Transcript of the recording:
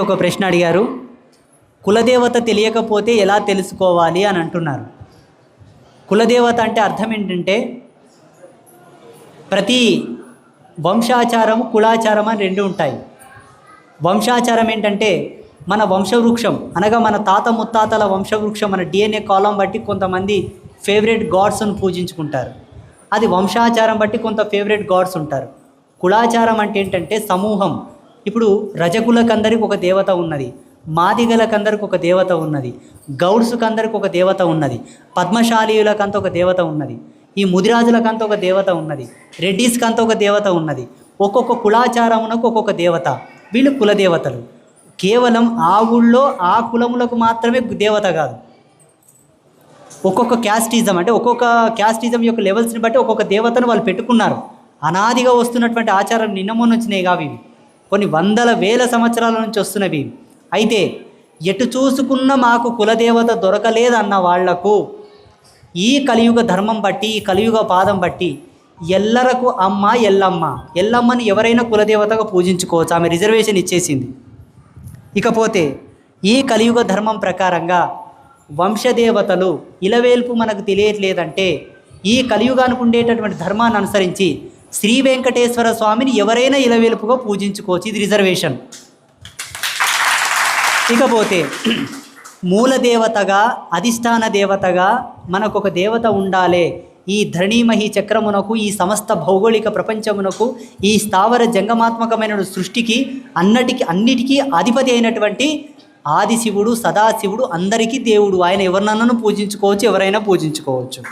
ఒక ప్రశ్న అడిగారు. కులదేవత తెలియకపోతే ఎలా తెలుసుకోవాలి అని అంటున్నారు. కులదేవత అంటే అర్థం ఏంటంటే ప్రతి వంశాచారం కులాచారం అని రెండు ఉంటాయి. వంశాచారం ఏంటంటే మన వంశవృక్షం అనగా మన తాత ముత్తాతల వంశవృక్షం మన డిఎన్ఏ కాలం బట్టి కొంతమంది ఫేవరెట్ గాడ్స్ను పూజించుకుంటారు. అది వంశాచారం బట్టి కొంత ఫేవరెట్ గాడ్స్ ఉంటారు. కులాచారం అంటే ఏంటంటే సమూహం. ఇప్పుడు రజకులకందరికి ఒక దేవత ఉన్నది మాదిగలకందరికి ఒక దేవత ఉన్నది గౌడ్స్కందరికి ఒక దేవత ఉన్నది పద్మశాలీయులకంత ఒక దేవత ఉన్నది ఈ ముదిరాజులకంత ఒక దేవత ఉన్నది రెడ్డిస్కంత ఒక దేవత ఉన్నది ఒక్కొక్క కులాచారమునకు ఒక్కొక్క దేవత వీళ్ళు కులదేవతలు కేవలం ఆ ఊళ్ళో ఆ కులములకు మాత్రమే దేవత కాదు. ఒక్కొక్క క్యాస్టిజం అంటే ఒక్కొక్క క్యాస్టిజం యొక్క లెవెల్స్ని బట్టి ఒక్కొక్క దేవతను వాళ్ళు పెట్టుకున్నారు. అనాదిగా వస్తున్నటువంటి ఆచారం నిన్న మొన్న వచ్చినాయి కావు ఇవి. కొన్ని వందల వేల సంవత్సరాల నుంచి వస్తున్నవి. అయితే ఎటు చూసుకున్న మాకు కులదేవత దొరకలేదన్న వాళ్ళకు ఈ కలియుగ ధర్మం బట్టి ఈ కలియుగ పాదం బట్టి ఎల్లరకు అమ్మ ఎల్లమ్మ. ఎల్లమ్మని ఎవరైనా కులదేవతగా పూజించుకోవచ్చు. ఆమె రిజర్వేషన్ ఇచ్చేసింది. ఇకపోతే ఈ కలియుగ ధర్మం ప్రకారంగా వంశదేవతలు ఇలవేల్పు మనకు తెలియట్లేదంటే ఈ కలియుగానికి ఉండేటటువంటి ధర్మాన్ని అనుసరించి శ్రీ వెంకటేశ్వర స్వామిని ఎవరైనా ఇలవేల్పుగా పూజించుకోవచ్చు. ఇది రిజర్వేషన్. ఇకపోతే మూల దేవతగా అధిష్టాన దేవతగా మనకు ఒక దేవత ఉండాలే. ఈ ధరణీమహి చక్రమునకు ఈ సమస్త భౌగోళిక ప్రపంచమునకు ఈ స్థావర జంగమాత్మకమైన సృష్టికి అన్నటికి అన్నిటికీ అధిపతి అయినటువంటి ఆదిశివుడు సదాశివుడు అందరికీ దేవుడు. ఆయన ఎవరినన్నా పూజించుకోవచ్చు ఎవరైనా పూజించుకోవచ్చు.